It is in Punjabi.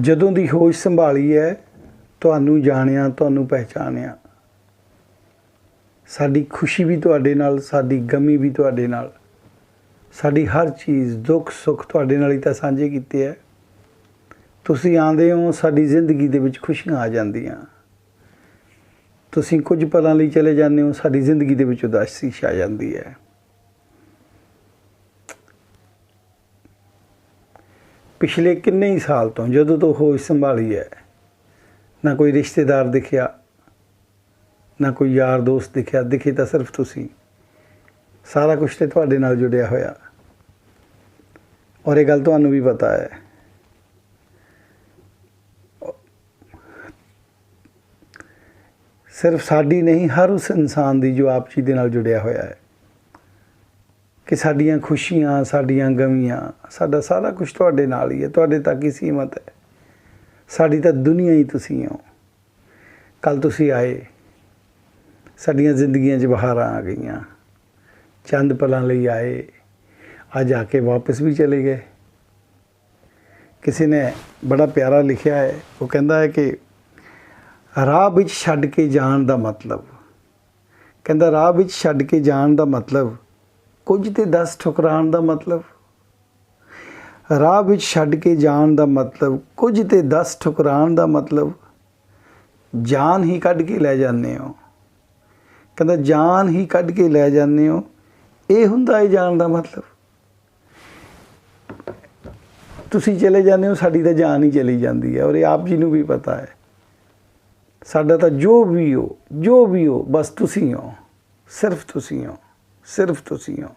ਜਦੋਂ ਦੀ ਹੋਸ਼ ਸੰਭਾਲੀ ਹੈ, ਤੁਹਾਨੂੰ ਜਾਣਿਆ, ਤੁਹਾਨੂੰ ਪਹਿਚਾਨਿਆ ਸਾਡੀ ਖੁਸ਼ੀ ਵੀ ਤੁਹਾਡੇ ਨਾਲ, ਸਾਡੀ ਗਮੀ ਵੀ ਤੁਹਾਡੇ ਨਾਲ। ਸਾਡੀ ਹਰ ਚੀਜ਼ ਦੁੱਖ, ਸੁੱਖ ਤੁਹਾਡੇ ਨਾਲ ਹੀ ਤਾਂ ਸਾਂਝੇ ਕੀਤੇ ਹੈ। ਤੁਸੀਂ ਆਂਦੇ ਹੋ, ਸਾਡੀ ਜ਼ਿੰਦਗੀ ਦੇ ਵਿੱਚ ਖੁਸ਼ੀਆਂ ਆ ਜਾਂਦੀਆਂ। ਤੁਸੀਂ ਕੁਝ ਪਲਾਂ ਲਈ ਚਲੇ ਜਾਂਦੇ ਹੋ, ਸਾਡੀ ਜ਼ਿੰਦਗੀ ਦੇ ਵਿੱਚ ਉਦਾਸੀ ਛਾ ਜਾਂਦੀ ਹੈ। ਪਿਛਲੇ ਕਿੰਨੇ ਹੀ ਸਾਲ ਤੋਂ ਜਦੋਂ ਤੋਂ ਹੋਸ਼ ਸੰਭਾਲੀ ਹੈ, ਨਾ ਕੋਈ ਰਿਸ਼ਤੇਦਾਰ ਦਿਖਿਆ, ਨਾ ਕੋਈ ਯਾਰ ਦੋਸਤ ਦਿਖਿਆ, ਦਿਖੇ ਤਾਂ ਸਿਰਫ ਤੁਸੀਂ। ਸਾਰਾ ਕੁਝ ਤੇ ਤੁਹਾਡੇ ਨਾਲ ਜੁੜਿਆ ਹੋਇਆ। ਔਰ ਇਹ ਗੱਲ ਤੁਹਾਨੂੰ ਵੀ ਪਤਾ ਹੈ। ਸਿਰਫ ਸਾਡੀ ਨਹੀਂ, ਹਰ ਉਸ ਇਨਸਾਨ ਦੀ ਜੋ ਆਪ ਜੀ ਦੇ ਨਾਲ ਜੁੜਿਆ ਹੋਇਆ ਹੈ। ਕਿ ਸਾਡੀਆਂ ਖੁਸ਼ੀਆਂ, ਸਾਡੀਆਂ ਗਮੀਆਂ, ਸਾਡਾ ਸਾਰਾ ਕੁਝ ਤੁਹਾਡੇ ਨਾਲ ਹੀ ਹੈ, ਤੁਹਾਡੇ ਤੱਕ ਹੀ ਸੀਮਤ ਹੈ। ਸਾਡੀ ਤਾਂ ਦੁਨੀਆ ਹੀ ਤੁਸੀਂ ਹੋ। ਕੱਲ ਤੁਸੀਂ ਆਏ, ਸਾਡੀਆਂ ਜ਼ਿੰਦਗੀਆਂ 'ਚ ਬਹਾਰਾਂ ਆ ਗਈਆਂ। ਚੰਦ ਪਲਾਂ ਲਈ ਆਏ, ਅੱਜ ਆ ਕੇ ਵਾਪਸ ਵੀ ਚਲੇ ਗਏ। ਕਿਸੇ ਨੇ ਬੜਾ ਪਿਆਰਾ ਲਿਖਿਆ ਹੈ, ਉਹ ਕਹਿੰਦਾ ਹੈ ਕਿ ਰਾਹ ਵਿੱਚ ਛੱਡ ਕੇ ਜਾਣ ਦਾ ਮਤਲਬ। ਕਹਿੰਦਾ ਰਾਹ ਵਿੱਚ ਛੱਡ ਕੇ ਜਾਣ ਦਾ ਮਤਲਬ ਕੁਝ ਤੇ 10 ਠੁਕਰਾਣ ਦਾ ਮਤਲਬ? ਰਾਹ ਵਿੱਚ ਛੱਡ ਕੇ ਜਾਣ ਦਾ ਮਤਲਬ, ਕੁਝ ਤੇ 10 ਠੁਕਰਾਣ ਦਾ ਮਤਲਬ, ਜਾਨ ਹੀ ਕੱਢ ਕੇ ਲੈ ਜਾਂਦੇ ਹੋ। ਕਹਿੰਦਾ, ਜਾਨ ਹੀ ਕੱਢ ਕੇ ਲੈ ਜਾਂਦੇ ਹੋ। ਇਹ ਹੁੰਦਾ ਹੈ ਜਾਣ ਦਾ ਮਤਲਬ। ਤੁਸੀਂ ਚਲੇ ਜਾਂਦੇ ਹੋ, ਸਾਡੀ ਤਾਂ ਜਾਨ ਹੀ ਚਲੀ ਜਾਂਦੀ ਹੈ ਔਰ ਇਹ ਆਪ ਜੀ ਨੂੰ ਵੀ ਪਤਾ ਹੈ। ਸਾਡਾ ਤਾਂ ਜੋ ਵੀ ਹੋ, ਜੋ ਵੀ ਹੋ, ਬਸ ਤੁਸੀਂ ਹੋ, ਸਿਰਫ ਤੁਸੀਂ ਹੋ। ਸਿਰਫ ਤੁਸੀਂ ਹੋ।